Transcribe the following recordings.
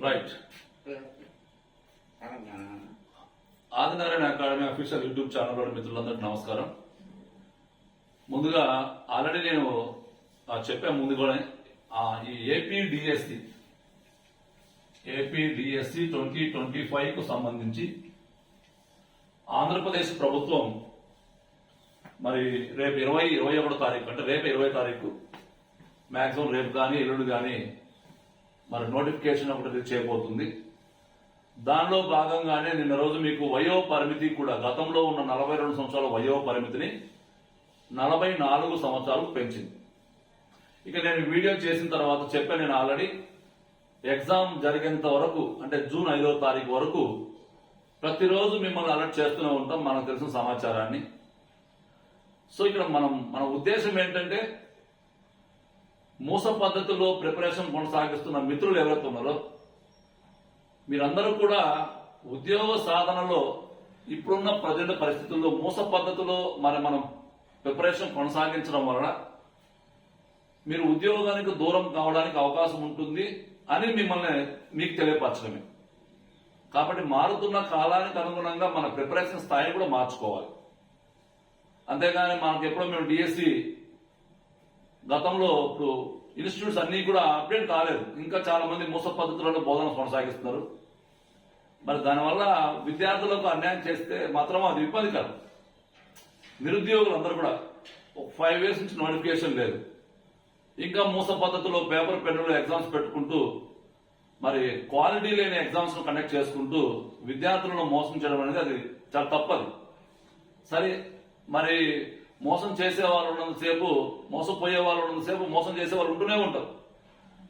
Right Adinarayana academy official YouTube channel వారి మిత్రులందరికీ నమస్కారం. ముందుగా ఆల్రెడీ నేను ఆ, చెప్పాను కూడా ఈ AP DSC AP DSC twenty twenty ఫైవ్కు సంబంధించి ఆంధ్రప్రదేశ్ ప్రభుత్వం మరి రేపు ఇరవై ఇరవై ఒకటో తారీఖు అంటే రేపు ఇరవై తారీఖు మాక్సిమం రేపు కానీ ఎల్లుండి కానీ మరి నోటిఫికేషన్ ఒకటి చేయబోతుంది. దానిలో భాగంగానే నిన్న రోజు మీకు వయో పరిమితి కూడా గతంలో ఉన్న నలభై రెండు సంవత్సరాల వయో పరిమితిని నలభై నాలుగు సంవత్సరాలకు పెంచింది. ఇక నేను వీడియో చేసిన తర్వాత చెప్పాను నేను ఆల్రెడీ ఎగ్జామ్ జరిగేంత వరకు అంటే జూన్ ఐదో తారీఖు వరకు ప్రతిరోజు మిమ్మల్ని అలర్ట్ చేస్తూనే ఉంటాం మనకు తెలిసిన సమాచారాన్ని. సో ఇక్కడ మనం మన ఉద్దేశం ఏంటంటే మూస పద్ధతిలో ప్రిపరేషన్ కొనసాగిస్తున్న మిత్రులు ఎవరైతే ఉన్నారో మీరందరూ కూడా ఉద్యోగ సాధనలో ఇప్పుడున్న ప్రజల పరిస్థితుల్లో మూస పద్ధతిలో మరి మనం ప్రిపరేషన్ కొనసాగించడం వలన మీరు ఉద్యోగానికి దూరం కావడానికి అవకాశం ఉంటుంది అని మిమ్మల్ని మీకు తెలియపరచడమే. కాబట్టి మారుతున్న కాలానికి అనుగుణంగా మన ప్రిపరేషన్ స్థాయిని కూడా మార్చుకోవాలి. అంతేగాని మనకి ఎప్పుడో మేము డిఎస్సి గతంలో ఇప్పుడు ఇన్స్టిట్యూట్స్ అన్ని కూడా అప్డేట్ కాలేదు. ఇంకా చాలా మంది మూస పద్ధతులలో బోధన కొనసాగిస్తున్నారు. మరి దానివల్ల విద్యార్థులకు అన్యాయం చేస్తే మాత్రం అది ఇబ్బందికరం. నిరుద్యోగులు అందరూ కూడా ఒక ఫైవ్ ఇయర్స్ నుంచి నోటిఫికేషన్ లేదు. ఇంకా మూస పద్ధతిలో పేపర్ పెన్నులు ఎగ్జామ్స్ పెట్టుకుంటూ మరి క్వాలిటీ లేని ఎగ్జామ్స్ కండక్ట్ చేసుకుంటూ విద్యార్థులను మోసం చేయడం అనేది అది చాలా తప్పదు. సరే మరి మోసం చేసే వాళ్ళు ఉన్నంతసేపు మోసపోయే వాళ్ళు ఉన్నంతసేపు మోసం చేసే వాళ్ళు ఉంటూనే ఉంటారు.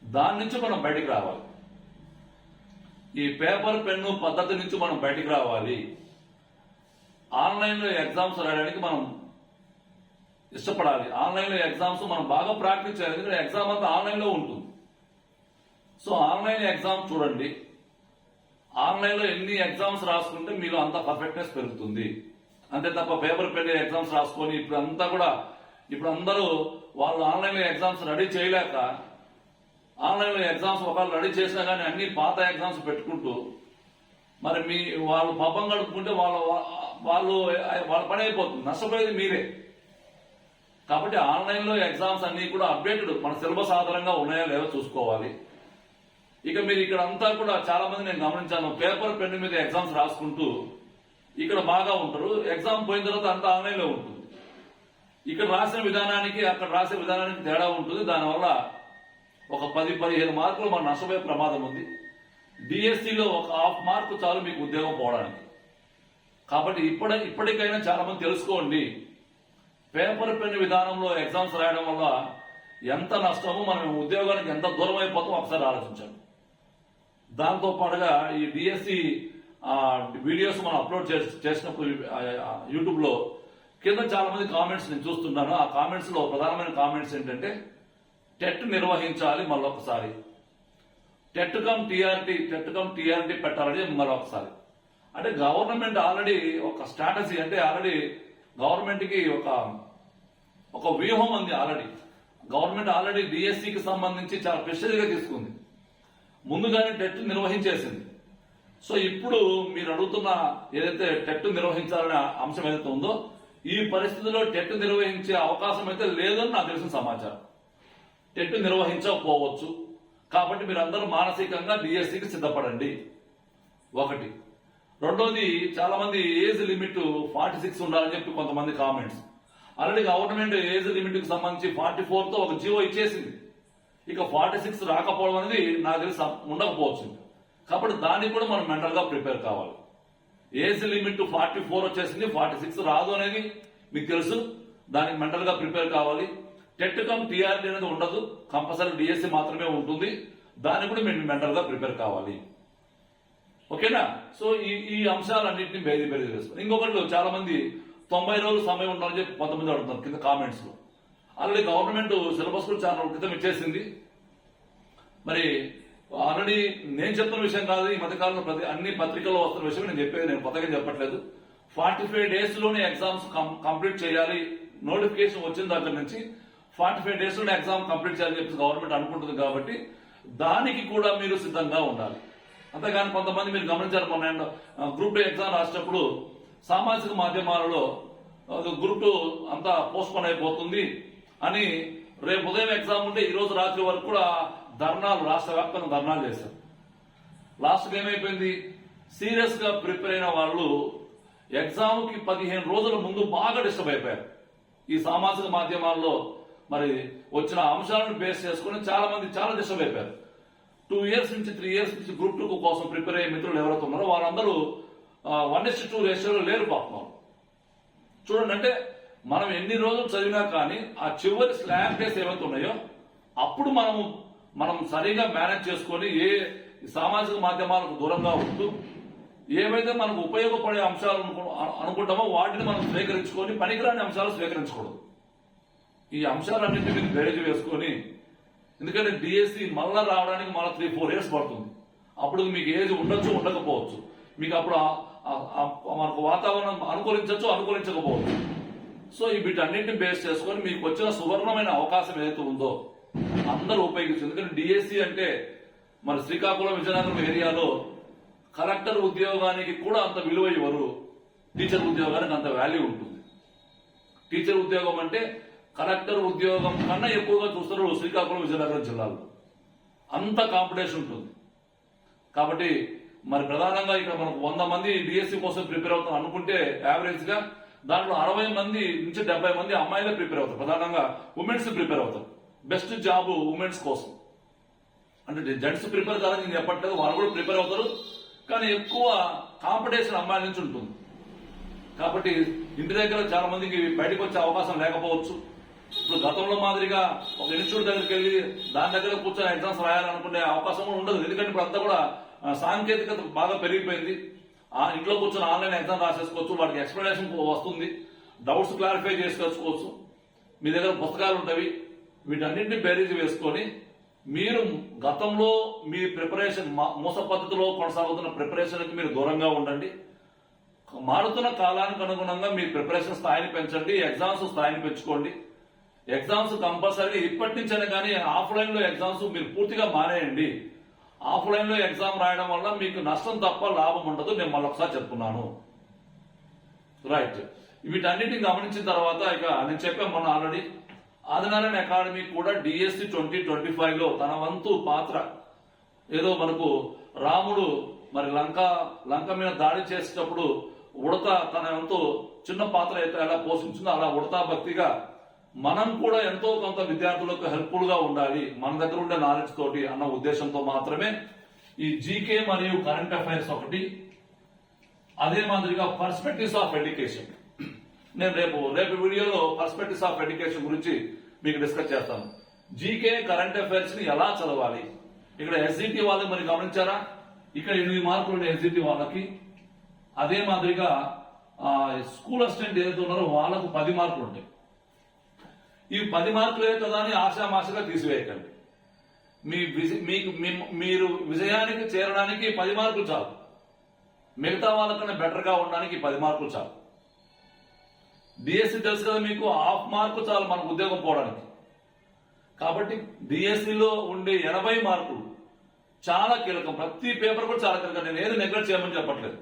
దాని నుంచి మనం బయటికి రావాలి. ఈ పేపర్ పెన్ను పద్ధతి నుంచి మనం బయటికి రావాలి. ఆన్లైన్లో ఎగ్జామ్స్ రాయడానికి మనం ఇష్టపడాలి. ఆన్లైన్లో ఎగ్జామ్స్ మనం బాగా ప్రాక్టీస్ చేయాలి. ఎందుకంటే ఎగ్జామ్ అంతా ఆన్లైన్లో ఉంటుంది. సో ఆన్లైన్ ఎగ్జామ్ చూడండి. ఆన్లైన్లో ఎన్ని ఎగ్జామ్స్ రాసుకుంటే మీలో అంత పర్ఫెక్ట్నెస్ పెరుగుతుంది. అంతే తప్ప పేపర్ పెన్ ఎగ్జామ్స్ రాసుకొని ఇప్పుడు అంతా కూడా ఇప్పుడు అందరూ వాళ్ళు ఆన్లైన్ ఎగ్జామ్స్ రెడీ చేయలేక ఆన్లైన్లో ఎగ్జామ్స్ ఒకవేళ రెడీ చేసినా కానీ అన్ని పాత ఎగ్జామ్స్ పెట్టుకుంటూ మరి మీ వాళ్ళు పాపం గడుపుకుంటే వాళ్ళ వాళ్ళు వాళ్ళ పని అయిపోతుంది నష్టపోయేది మీరే. కాబట్టి ఆన్లైన్లో ఎగ్జామ్స్ అన్ని కూడా అప్డేటెడ్ మన సిలబస్ ఆధారంగా ఉన్నాయో లేవో చూసుకోవాలి. ఇక మీరు ఇక్కడ అంతా కూడా చాలా మంది నేను గమనించాను పేపర్ పెన్ మీద ఎగ్జామ్స్ రాసుకుంటూ ఇక్కడ బాగా ఉంటారు. ఎగ్జామ్ పోయిన తర్వాత అంతా ఆన్లైన్లో ఉంటుంది. ఇక్కడ రాసిన విధానానికి అక్కడ రాసే విధానానికి తేడా ఉంటుంది. దానివల్ల ఒక పది పదిహేను మార్కులు మన నష్టపోయే ప్రమాదం ఉంది. డిఎస్సిలో ఒక హాఫ్ మార్కు చాలు మీకు ఉద్యోగం పోవడానికి. కాబట్టి ఇప్పటి ఇప్పటికైనా చాలా మంది తెలుసుకోండి. పేపర్ పెన్ విధానంలో ఎగ్జామ్స్ రాయడం వల్ల ఎంత నష్టమో మనం ఉద్యోగానికి ఎంత దూరం అయిపోతామో ఒకసారి ఆలోచించాలి దాంతో పాటుగా ఈ డిఎస్సి వీడియోస్ మనం అప్లోడ్ చేసి- చేసినప్పుడు యూట్యూబ్లో కింద చాలా మంది కామెంట్స్ నేను చూస్తున్నాను ఆ కామెంట్స్లో ప్రధానమైన కామెంట్స్ ఏంటంటే టెట్ నిర్వహించాలి మళ్ళొకసారి TET cum TRT TET cum TRT పెట్టాలని మరొకసారి. అంటే గవర్నమెంట్ ఆల్రెడీ ఒక స్ట్రాటజీ అంటే ఆల్రెడీ గవర్నమెంట్కి ఒక ఒక వ్యూహం ఉంది ఆల్రెడీ. గవర్నమెంట్ ఆల్రెడీ డిఎస్సికి సంబంధించి చాలా ప్రెషర్గా తీసుకుంది. ముందుగానే టెట్ నిర్వహించేసింది. సో ఇప్పుడు మీరు అడుగుతున్న ఏదైతే టెట్ నిర్వహించాలనే అంశం ఏదైతే ఉందో ఈ పరిస్థితిలో టెట్ నిర్వహించే అవకాశం అయితే లేదని నాకు తెలిసిన సమాచారం. టెట్ నిర్వహించకపోవచ్చు. కాబట్టి మీరందరూ మానసికంగా డిఎస్సికి సిద్ధపడండి. ఒకటి. రెండోది చాలా మంది ఏజ్ లిమిట్ ఫార్టీ సిక్స్ ఉండాలని చెప్పి కొంతమంది కామెంట్స్. ఆల్రెడీ గవర్నమెంట్ ఏజ్ లిమిట్కి సంబంధించి ఫార్టీ ఫోర్తో ఒక జీవో ఇచ్చేసింది. ఇక ఫార్టీ సిక్స్ రాకపోవడం అనేది నాకు తెలిసి ఉండకపోవచ్చు కాబట్టి దానికి కూడా మనం మెంటల్గా ప్రిపేర్ కావాలి. ఏజ్ లిమిట్ ఫార్టీ ఫోర్ వచ్చేసింది ఫార్టీ సిక్స్ రాదు అనేది మీకు తెలుసు. దానికి మెంటల్గా ప్రిపేర్ కావాలి. టెట్ కమ్ టీఆర్డీ అనేది ఉండదు. కంపల్సరీ డిఎస్సి మాత్రమే ఉంటుంది. దానికి కూడా మేము మెంటల్గా ప్రిపేర్ కావాలి. ఓకేనా? సో ఈ ఈ అంశాలన్నింటినీ బేది బేది చేసుకోండి ఇంకొకటి చాలా మంది తొంభై రోజులు సమయం ఉండాలని చెప్పి కొంతమంది అడుగుతున్నారు కింద కామెంట్స్లో. ఆల్రెడీ గవర్నమెంట్ సిలబస్ కూడా చాలా క్రితం ఇచ్చేసింది. మరి ఆల్రెడీ నేను చెప్తున్న విషయం కాదు ఈ మధ్యకాలంలో ప్రతి అన్ని పత్రికల్లో వస్తున్న విషయం నేను చెప్పేది నేను కొత్తగా చెప్పట్లేదు. ఫార్టీ ఫైవ్ డేస్లోనే ఎగ్జామ్స్ కంప్లీట్ చేయాలి. నోటిఫికేషన్ వచ్చిన దగ్గర నుంచి ఫార్టీ ఫైవ్ డేస్లోనే ఎగ్జామ్ కంప్లీట్ చేయాలని చెప్పి గవర్నమెంట్ అనుకుంటుంది కాబట్టి దానికి కూడా మీరు సిద్ధంగా ఉండాలి. అంతేగాని కొంతమంది మీరు గమనించారు మొన్న గ్రూప్ టూ ఎగ్జామ్ రాసేటప్పుడు సామాజిక మాధ్యమాలలో అది గ్రూప్ టూ అంతా పోస్ట్ పోన్ అయిపోతుంది అని రేపు ఉదయం ఎగ్జామ్ ఉంటే ఈ రోజు రాత్రి వరకు కూడా ధర్నాలు రాష్ట్ర వ్యాప్తంగా ధర్నాలు చేశారు. లాస్ట్గా ఏమైపోయింది? సీరియస్గా ప్రిపేర్ అయిన వాళ్ళు ఎగ్జామ్కి పదిహేను రోజుల ముందు బాగా డిస్టర్బ్ అయిపోయారు. ఈ సామాజిక మాధ్యమాల్లో మరి వచ్చిన అంశాలను బేస్ చేసుకుని చాలా మంది చాలా డిస్టర్బ్ అయిపోయారు. టూ ఇయర్స్ నుంచి త్రీ ఇయర్స్ నుంచి గ్రూప్ టూ కోసం ప్రిపేర్ అయ్యే మిత్రులు ఎవరైతే ఉన్నారో వాళ్ళందరూ వన్ ఇస్ టూ రేషియోలో లేరు పాపం. చూడండి అంటే మనం ఎన్ని రోజులు చదివినా కానీ ఆ చివరి స్లాబ్ డేస్ ఏవైతే ఉన్నాయో అప్పుడు మనము మనం సరిగా మేనేజ్ చేసుకొని ఏ సామాజిక మాధ్యమాలకు దూరంగా ఉంటూ ఏవైతే మనకు ఉపయోగపడే అంశాలు అనుకుంటామో వాటిని మనం స్వీకరించుకొని పనికిరాని అంశాలు స్వీకరించకూడదు. ఈ అంశాలన్నింటి మీరు బేరేజ్ వేసుకొని ఎందుకంటే డిఎస్సి మళ్ళా రావడానికి మళ్ళీ త్రీ ఫోర్ ఇయర్స్ పడుతుంది. అప్పుడు మీకు ఏజ్ ఉండొచ్చు ఉండకపోవచ్చు. మీకు అప్పుడు మనకు వాతావరణం అనుకూలించవచ్చు అనుకూలించకపోవచ్చు. సో వీటన్నింటిని బేస్ చేసుకొని మీకు వచ్చిన సువర్ణమైన అవకాశం ఏదైతే ఉందో అందరూ ఉపయోగించు. ఎందుకంటే డిఎస్సి అంటే మన శ్రీకాకుళం విజయనగరం ఏరియాలో కలెక్టర్ ఉద్యోగానికి కూడా అంత విలువ ఇవ్వరు. టీచర్ ఉద్యోగానికి అంత వాల్యూ ఉంటుంది. టీచర్ ఉద్యోగం అంటే కలెక్టర్ ఉద్యోగం కన్నా ఎక్కువగా చూస్తారు శ్రీకాకుళం విజయనగరం జిల్లాలో. అంత కాంపిటీషన్ ఉంటుంది. కాబట్టి మరి ప్రధానంగా ఇక్కడ మనకు వంద మంది డిఎస్సి కోసం ప్రిపేర్ అవుతాం అనుకుంటే యావరేజ్గా దాంట్లో అరవై మంది నుంచి డెబ్బై మంది అమ్మాయిలే ప్రిపేర్ అవుతారు. ప్రధానంగా ఉమెన్స్ ప్రిపేర్ అవుతారు. బెస్ట్ జాబ్ ఉమెన్స్ కోసం. అంటే జెంట్స్ ప్రిపేర్ కాదని నేను చెప్పట్లేదు వాళ్ళు కూడా ప్రిపేర్ అవుతారు. కానీ ఎక్కువ కాంపిటీషన్ అమ్మాయిల నుంచి ఉంటుంది. కాబట్టి ఇంటి దగ్గర చాలా మందికి బయటకు వచ్చే అవకాశం లేకపోవచ్చు. ఇప్పుడు గతంలో మాదిరిగా ఒక ఇన్స్టిట్యూట్ దగ్గరికి వెళ్ళి దాని దగ్గర కూర్చొని ఎగ్జామ్స్ రాయాలనుకునే అవకాశం కూడా ఉండదు. ఎందుకంటే ఇప్పుడు అంతా కూడా సాంకేతికత బాగా పెరిగిపోయింది. ఆ ఇంట్లో కూర్చొని ఆన్లైన్ ఎగ్జామ్ రాసేసుకోవచ్చు వాటికి ఎక్స్ప్లెనేషన్ వస్తుంది. డౌట్స్ క్లారిఫై చేసుకోవచ్చు. మీ దగ్గర పుస్తకాలు ఉంటాయి. వీటన్నింటినీ బేరీజ్ వేసుకొని మీరు గతంలో మీ ప్రిపరేషన్ మూస పద్ధతిలో కొనసాగుతున్న ప్రిపరేషన్కి మీరు దూరంగా ఉండండి. మారుతున్న కాలానికి అనుగుణంగా మీ ప్రిపరేషన్ స్థాయిని పెంచండి ఎగ్జామ్స్ స్థాయిని పెంచుకోండి. ఎగ్జామ్స్ కంపల్సరీ ఇప్పటి నుంచైనా కానీ ఆఫ్లైన్లో ఎగ్జామ్స్ మీరు పూర్తిగా మానేయండి. ఆఫ్లైన్లో ఎగ్జామ్ రాయడం వల్ల మీకు నష్టం తప్ప లాభం ఉండదు. నేను మళ్ళొకసారి చెప్తున్నాను. రైట్. వీటన్నిటిని గమనించిన తర్వాత ఇక నేను చెప్పాను మొన్న ఆల్రెడీ. ఆదినారాయణ అకాడమీ కూడా డిఎస్సి ట్వంటీ ట్వంటీ ఫైవ్లో తన వంతు పాత్ర. ఏదో మనకు రాముడు మరి లంక లంక మీద దాడి చేసేటప్పుడు ఉడత తన వంతు చిన్న పాత్ర అయితే ఎలా పోషించిందో అలా ఉడతా భక్తిగా మనం కూడా ఎంతో కొంత విద్యార్థులకు హెల్ప్ఫుల్గా ఉండాలి. మన దగ్గర ఉండే నాలెడ్జ్ తోటి అన్న ఉద్దేశంతో మాత్రమే ఈ జీకే మరియు కరెంట్ అఫైర్స్ ఒకటి. అదే మాదిరిగా పర్స్పెక్టివ్స్ ఆఫ్ ఎడ్యుకేషన్ నేను రేపు రేపు వీడియోలో పర్స్పెక్టివ్స్ ఆఫ్ ఎడ్యుకేషన్ గురించి మీకు డిస్కస్ చేస్తాను. జీకే కరెంట్ అఫైర్స్ని ఎలా చదవాలి? ఇక్కడ ఎస్జిటి వాళ్ళకి మరి గమనించారా? ఇక్కడ ఎనిమిది మార్కులు ఉన్నాయి ఎస్జిటి వాళ్ళకి. అదే మాదిరిగా స్కూల్ అసిస్టెంట్ ఏదైతే ఉన్నారో వాళ్ళకు పది మార్కులు ఉంటాయి ఈ పది మార్కులే కదా అని ఆశామాషగా తీసివేయకండి. మీ మీకు మీరు విజయానికి చేరడానికి పది మార్కులు చాలు. మిగతా వాళ్ళకన్నా బెటర్గా ఉండడానికి పది మార్కులు చాలు. డిఎస్సి తెలుసు కదా మీకు హాఫ్ మార్కు చాలు మనకు ఉద్యోగం పోవడానికి. కాబట్టి బీఎస్సీలో ఉండే ఎనభై మార్కులు చాలా కీలకం. ప్రతి పేపర్ కూడా చాలా కీలకం. నేను ఏది నెగ్లెక్ట్ చేయమని చెప్పట్లేదు.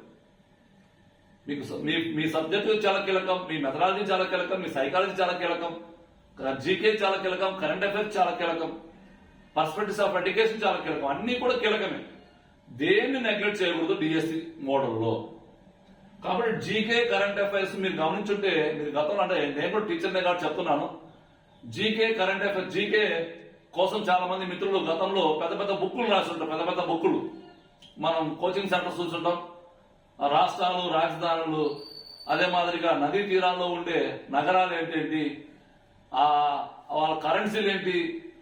మీకు మీ మీ సబ్జెక్టు చాలా కీలకం మీ మెథడాలజీ చాలా కీలకం మీ సైకాలజీ చాలా కీలకం జీకే చాలా కీలకం కరెంట్ అఫైర్స్ చాలా కీలకం పర్స్పెక్టివ్స్ ఆఫ్ ఎడ్యుకేషన్ చాలా కీలకం. అన్ని కూడా కీలకమే. దేన్ని నెగ్లెక్ట్ చేయకూడదు డిఎస్సి మోడల్లో కాబట్టి జీకే కరెంట్ అఫైర్స్ మీరు గమనించుంటే మీరు గతంలో అంటే నేను కూడా టీచర్నే కాబట్టి చెప్తున్నాను. జీకే కరెంట్ అఫైర్స్ జీకే కోసం చాలా మంది మిత్రులు గతంలో పెద్ద పెద్ద బుక్కులు రాసి ఉంటారు పెద్ద పెద్ద బుక్కులు. మనం కోచింగ్ సెంటర్స్ చూస్తుంటాం. రాష్ట్రాలు రాజధానులు అదే మాదిరిగా నదీ తీరాల్లో ఉండే నగరాలు ఏంటేంటి? ఆ వాళ్ళ కరెన్సీలు ఏంటి?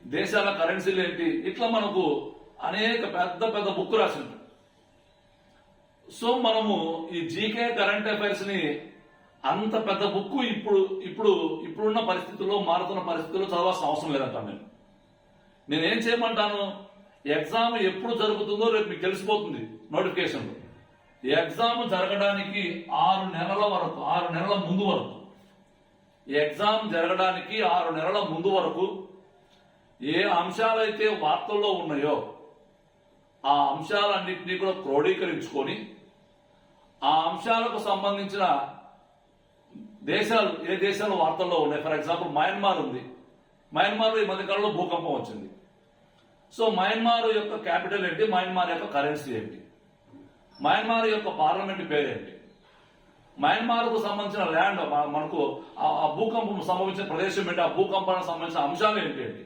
దేశాల కరెన్సీలు ఏంటి? ఇట్లా మనకు అనేక పెద్ద పెద్ద బుక్ రాసి ఉంటాం సో మనము ఈ జీకే కరెంట్ అఫైర్స్ని అంత పెద్ద బుక్ ఇప్పుడు ఇప్పుడు ఇప్పుడున్న పరిస్థితుల్లో మారుతున్న పరిస్థితుల్లో చదవాల్సిన అవసరం లేదంటాను నేను నేనేం చేయమంటాను? ఎగ్జామ్ ఎప్పుడు జరుగుతుందో రేపు మీకు తెలిసిపోతుంది నోటిఫికేషన్ ఎగ్జామ్ జరగడానికి ఆరు నెలల వరకు ఆరు నెలల ముందు వరకు. ఎగ్జామ్ జరగడానికి ఆరు నెలల ముందు వరకు ఏ అంశాలైతే వార్తల్లో ఉన్నాయో ఆ అంశాలన్నింటినీ కూడా క్రోడీకరించుకొని ఆ అంశాలకు సంబంధించిన దేశాలు ఏ దేశాలు వార్తల్లో ఉన్నాయి? ఫర్ ఎగ్జాంపుల్ మయన్మార్ ఉంది. మయన్మార్లో ఈ మధ్యకాలంలో భూకంపం వచ్చింది. సో మయన్మార్ యొక్క క్యాపిటల్ ఏంటి? మయన్మార్ యొక్క కరెన్సీ ఏంటి? మయన్మార్ యొక్క పార్లమెంట్ పేరేంటి మయన్మార్కు సంబంధించిన ల్యాండ్ మనకు ఆ- భూకంపం సంభవించిన ప్రదేశం ఏంటి? ఆ భూకంపానికి సంబంధించిన అంశాలు ఏంటి?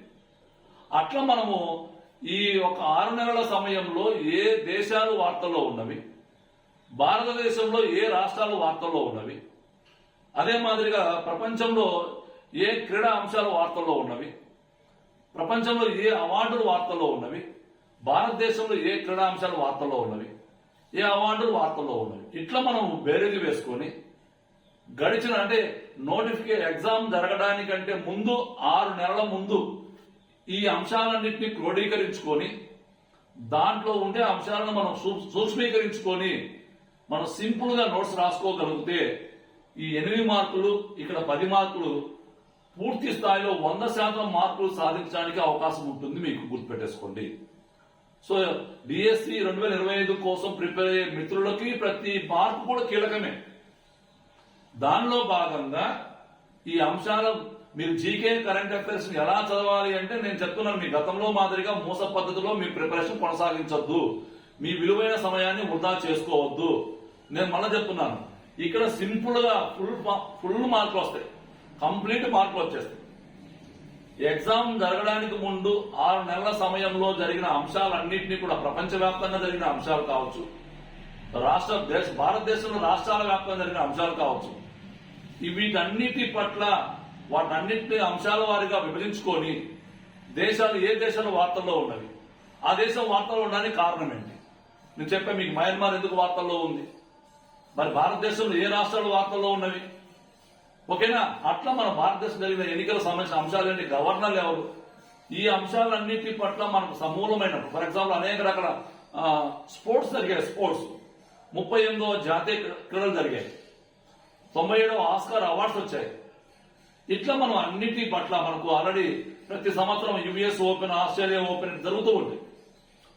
అట్లా మనము ఈ ఒక ఆరు నెలల సమయంలో ఏ దేశాలు వార్తల్లో ఉన్నవి? భారతదేశంలో ఏ రాష్ట్రాలు వార్తల్లో ఉన్నవి? అదే మాదిరిగా ప్రపంచంలో ఏ క్రీడా అంశాలు వార్తల్లో ఉన్నవి? ప్రపంచంలో ఏ అవార్డులు వార్తల్లో ఉన్నవి? భారతదేశంలో ఏ క్రీడా అంశాలు వార్తల్లో ఉన్నవి? ఏ అవార్డులు వార్తల్లో ఉన్నవి? ఇట్లా మనం బేరీలు వేసుకొని గడిచిన అంటే నోటిఫికే ఎగ్జామ్ జరగడానికంటే ముందు ఆరు నెలల ముందు ఈ అంశాలన్నింటినీ క్రోడీకరించుకొని దాంట్లో ఉండే అంశాలను మనం సూ- సూక్ష్మీకరించుకొని మనం సింపుల్గా నోట్స్ రాసుకోగలిగితే ఈ ఎనిమిది మార్కులు ఇక్కడ పది మార్కులు పూర్తి స్థాయిలో వంద శాతం మార్కులు సాధించడానికి అవకాశం ఉంటుంది మీకు గుర్తుపెట్టేసుకోండి. సో డిఎస్సి రెండు వేల ఇరవై ఐదు కోసం ప్రిపేర్ అయ్యే మిత్రులకి ప్రతి మార్పు కూడా కీలకమే. దానిలో భాగంగా ఈ అంశాల మీరు జీకే కరెంట్ అఫైర్స్ ఎలా చదవాలి అంటే నేను చెప్తున్నాను మీ గతంలో మాదిరిగా మూస పద్ధతిలో మీ ప్రిపరేషన్ కొనసాగించొద్దు. మీ విలువైన సమయాన్ని వృధా చేసుకోవద్దు. నేను మళ్ళీ చెప్తున్నాను ఇక్కడ సింపుల్గా ఫుల్ ఫుల్ మార్కులు వస్తాయి. కంప్లీట్ మార్కులు వచ్చేస్తాయి. ఎగ్జామ్ జరగడానికి ముందు ఆరు నెలల సమయంలో జరిగిన అంశాలన్నింటినీ కూడా ప్రపంచవ్యాప్తంగా జరిగిన అంశాలు కావచ్చు రాష్ట్ర దేశ భారతదేశంలో రాష్ట్రాల వ్యాప్తంగా జరిగిన అంశాలు కావచ్చు. వీటన్నిటి పట్ల వాటన్నింటినీ అంశాల వారిగా విభజించుకొని దేశాలు ఏ దేశాలు వార్తల్లో ఉన్నవి? ఆ దేశం వార్తల్లో ఉండడానికి కారణం ఏంటి? నేను చెప్పా మీకు మయన్మార్ ఎందుకు వార్తల్లో ఉంది? మరి భారతదేశంలో ఏ రాష్ట్రాలు వార్తల్లో ఉన్నవి? ఓకేనా? అట్లా మన భారతదేశం జరిగిన ఎన్నికల సంబంధించిన అంశాలు ఏంటి? గవర్నర్లు ఎవరు? ఈ అంశాలన్నిటి పట్ల మనకు సమూలమైన ఫర్ ఎగ్జాంపుల్ అనేక రకాల స్పోర్ట్స్ జరిగాయి స్పోర్ట్స్. ముప్పై ఎనిమిదవ జాతీయ క్రీడలు జరిగాయి. తొంభై ఏడవ ఆస్కార్ అవార్డ్స్ వచ్చాయి. ఇట్లా మనం అన్నిటి పట్ల మనకు ఆల్రెడీ ప్రతి సంవత్సరం యుఎస్ ఓపెన్ ఆస్ట్రేలియా ఓపెన్ జరుగుతూ ఉంటాయి.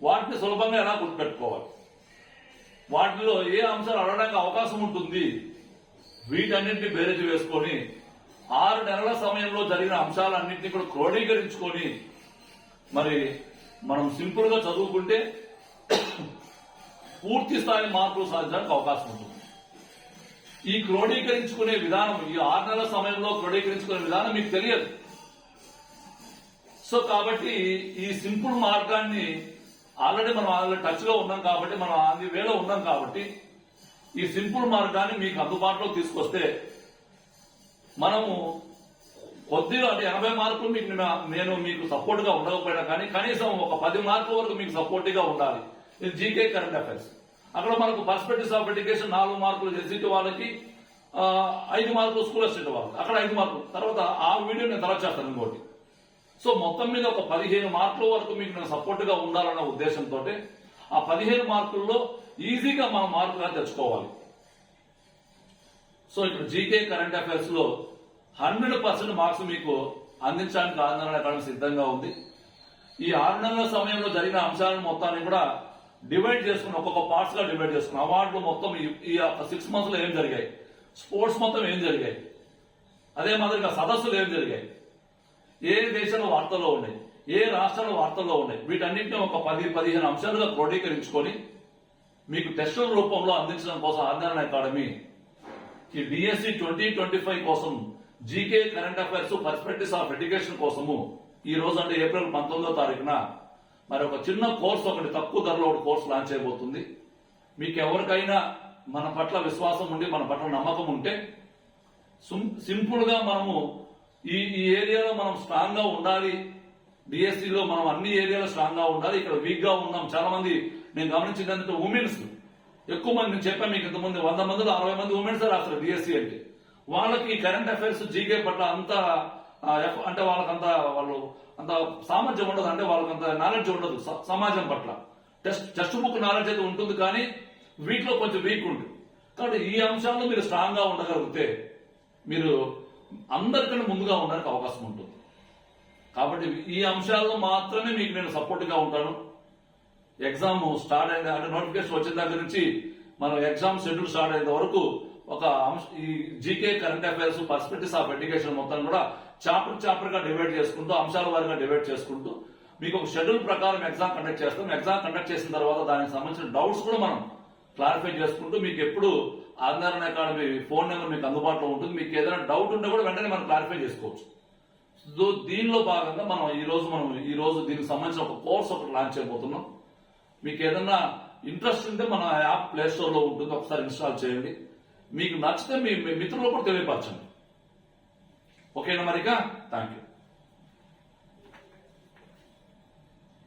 వాటిని సులభంగా ఎలా గుర్తుపెట్టుకోవాలి? వాటిలో ఏ అంశాలు అడగడానికి అవకాశం ఉంటుంది? వీటన్నింటినీ బేరేజ్ వేసుకొని ఆరు నెలల సమయంలో జరిగిన అంశాలన్నింటినీ కూడా క్రోడీకరించుకొని మరి మనం సింపుల్గా చదువుకుంటే పూర్తి స్థాయి మార్కులు సాధించడానికి అవకాశం ఉంటుంది. ఈ క్రోడీకరించుకునే విధానం ఈ ఆరు నెలల సమయంలో క్రోడీకరించుకునే విధానం మీకు తెలియదు. సో కాబట్టి ఈ సింపుల్ మార్గాన్ని ఆల్రెడీ మనం ఆల్రెడీ టచ్లో ఉన్నాం కాబట్టి మనం అది వేలో ఉన్నాం కాబట్టి ఈ సింపుల్ మార్గాన్ని మీకు అందుబాటులో తీసుకొస్తే మనము కొద్దిగా అంటే ఎనభై మార్కులు మీకు నేను మీకు సపోర్ట్గా ఉండకపోయినా కానీ కనీసం ఒక పది మార్కుల వరకు మీకు సపోర్ట్గా ఉండాలి. ఇది జీకే కరెంట్ అఫైర్స్. అక్కడ మనకు పర్స్పెక్టివ్స్ ఆఫ్ ఎడ్యుకేషన్ నాలుగు మార్కులు ఎస్సీటీ వాళ్ళకి ఐదు మార్కులు స్కూల్ అసిస్టెంట్ వాళ్ళకి. అక్కడ ఐదు మార్కులు. తర్వాత ఆ వీడియో నేను తర్వాత చేస్తాను ఇంకోటి. సో మొత్తం మీద ఒక పదిహేను మార్కుల వరకు మీకు నేను సపోర్ట్గా ఉండాలన్న ఉద్దేశంతో ఆ పదిహేను మార్కుల్లో ఈజీగా మనం మార్కులుగా తెచ్చుకోవాలి. సో ఇక్కడ జీకే కరెంట్ అఫైర్స్లో హండ్రెడ్ పర్సెంట్ మార్క్స్ మీకు అందించడానికి ఆందోళన సిద్ధంగా ఉంది. ఈ ఆరు నెలల సమయంలో జరిగిన అంశాలను మొత్తాన్ని కూడా డివైడ్ చేసుకుని ఒక్కొక్క పార్ట్స్గా డివైడ్ చేసుకుని అవార్డులు మొత్తం ఈ- ఈ సిక్స్ మంత్స్లో ఏం జరిగాయి? స్పోర్ట్స్ మొత్తం ఏం జరిగాయి? అదే మాదిరిగా సదస్సులు ఏం జరిగాయి? ఏ దేశంలో వార్తల్లో ఉన్నాయి? ఏ రాష్ట్రంలో వార్తల్లో ఉన్నాయి? వీటన్నింటినీ ఒక పది పదిహేను అంశాలుగా క్రోడీకరించుకొని మీకు టెస్టుల రూపంలో అందించడం కోసం ఆందోళన అకాడమీ ఈ డిఎస్సి ట్వంటీ ట్వంటీ ఫైవ్ కోసం GK current affairs perspectives of education కోసము ఈ రోజు అంటే ఏప్రిల్ పంతొమ్మిదో తారీఖున మరి ఒక చిన్న కోర్స్ ఒకటి తక్కువ ధరలో ఒక కోర్స్ లాంచ్ అయిపోతుంది. మీకు ఎవరికైనా మన పట్ల విశ్వాసం ఉండి మన పట్ల నమ్మకం ఉంటే సుం- సింపుల్గా మనము ఈ ఈ ఏరియాలో మనం స్ట్రాంగ్గా ఉండాలి. డిఎస్సిలో మనం అన్ని ఏరియాలో స్ట్రాంగ్గా ఉండాలి. ఇక్కడ వీక్గా ఉన్నాం. చాలా మంది నేను గమనించిందంటే ఉమెన్స్ ఎక్కువ మంది నేను చెప్పాను మీకు ఇంతమంది వంద మందిలో అరవై మంది ఉమెన్స్ రాస్తారు డిఎస్సి అంటే. వాళ్ళకి కరెంట్ అఫైర్స్ జీకే పట్ల అంతా అంటే వాళ్ళకంత వాళ్ళు అంత సామర్థ్యం ఉండదు అంటే వాళ్ళకంత నాలెడ్జ్ ఉండదు స- సమాజం పట్ల. టెస్ట్ టెక్స్ట్ బుక్ నాలెడ్జ్ అయితే ఉంటుంది కానీ వీటిలో కొంచెం వీక్ ఉంటుంది కాబట్టి ఈ అంశాల్లో మీరు స్ట్రాంగ్గా ఉండగలిగితే మీరు అందరికన్నా ముందుగా ఉండడానికి అవకాశం ఉంటుంది. కాబట్టి ఈ అంశాల్లో మాత్రమే మీకు నేను సపోర్ట్గా ఉంటాను. ఎగ్జామ్ స్టార్ట్ అయిన అంటే నోటిఫికేషన్ వచ్చిన దగ్గర నుంచి మనం ఎగ్జామ్ షెడ్యూల్ స్టార్ట్ అయ్యే వరకు ఒక అంశ ఈ GK current affairs perspectives of education మొత్తం కూడా చాప్టర్ చాప్టర్ డివైడ్ చేసుకుంటూ అంశాల వారిగా డివైడ్ చేసుకుంటూ మీకు ఒక షెడ్యూల్ ప్రకారం ఎగ్జామ్ కండక్ట్ చేస్తాం. ఎగ్జామ్ కండక్ట్ చేసిన తర్వాత దానికి సంబంధించిన డౌట్స్ కూడా మనం క్లారిఫై చేసుకుంటూ మీకు ఎప్పుడు ఆంధ్రణ అకాడమీ ఫోన్ నెంబర్ మీకు అందుబాటులో ఉంటుంది. మీకు ఏదైనా డౌట్ ఉంటే కూడా వెంటనే మనం క్లారిఫై చేసుకోవచ్చు. సో దీనిలో భాగంగా మనం ఈ రోజు మనం ఈ రోజు దీనికి సంబంధించిన ఒక కోర్స్ ఒకటి లాంచ్ చేయబోతున్నాం. మీకు ఏదన్నా ఇంట్రెస్ట్ ఉంటే మన యాప్ ప్లేస్టోర్లో ఉంటుంది. ఒకసారి ఇన్స్టాల్ చేయండి. మీకు నచ్చితే మీ మిత్రులు కూడా తెలియపరచండి. ఓకేనా మరిగా థ్యాంక్ యూ